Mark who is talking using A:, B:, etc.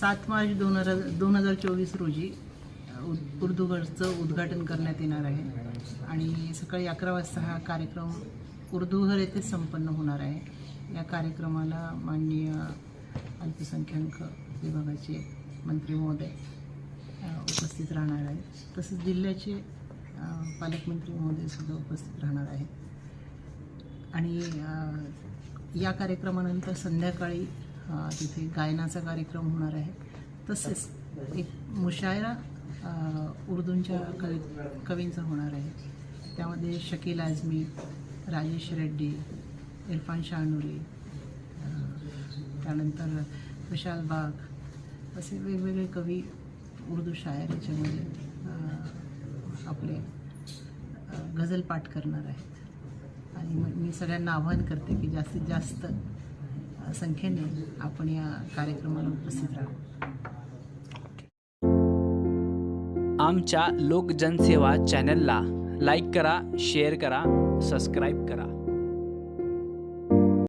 A: सात मार्च दोन हजार दोन हजार चोवीस रोजी उद- उर्दूघरचं उद्घाटन करण्यात येणार आहे. आणि सकाळी अकरा वाजता हा कार्यक्रम उर्दूघर येथे संपन्न होणार आहे. या कार्यक्रमाला माननीय अल्पसंख्याक विभागाचे मंत्री महोदय उपस्थित राहणार आहेत. तसेच जिल्ह्याचे पालकमंत्री महोदयसुद्धा उपस्थित राहणार आहेत. आणि या कार्यक्रमानंतर संध्याकाळी तिथे गायनाचा कार्यक्रम होणार आहे. तसेच एक मुशायरा उर्दूंच्या कवी कवींचा होणार आहे. त्यामध्ये शकील आझमी राजेश रेड्डी इरफान शाहनुरी त्यानंतर विशाल बाग असे वेगवेगळे कवी उर्दू शायर याच्यामध्ये आपले गझल पाठ करणार आहेत. आणि मग मी सगळ्यांना आवाहन करते की जास्तीत जास्त संख्येने आपण या कार्यक्रमाला उपस्थित राहू.
B: आमच्या लोकजनसेवा चॅनलला लाईक करा शेअर करा सबस्क्राईब करा.